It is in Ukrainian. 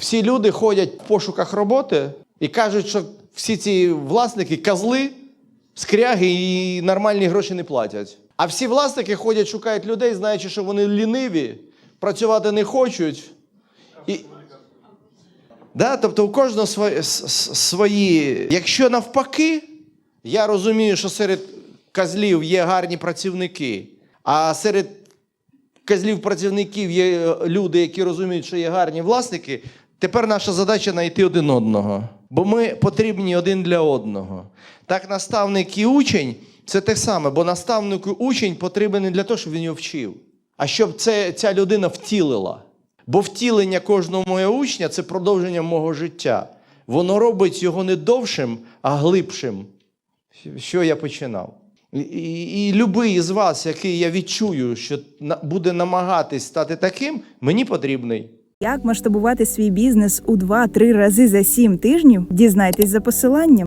Всі люди ходять в пошуках роботи і кажуть, що всі ці власники козли, скряги і нормальні гроші не платять. А всі власники ходять, шукають людей, знаючи, що вони ліниві, працювати не хочуть. І... Да, тобто у кожного свої, свої. Якщо навпаки, я розумію, що серед козлів є гарні працівники, а серед козлів працівників є люди, які розуміють, що є гарні власники. Тепер наша задача знайти один одного. Бо ми потрібні один для одного. Так, наставник і учень це те саме, бо наставник і учень потрібен не для того, щоб він його вчив, а щоб це, ця людина втілила. Бо втілення кожного мого учня це продовження мого життя. Воно робить його не довшим, а глибшим що я починав. І, і, і любий із вас, який я відчую, що буде намагатись стати таким, мені потрібний. Як масштабувати свій бізнес у 2-3 рази за 7 тижнів? Дізнайтесь за посиланням.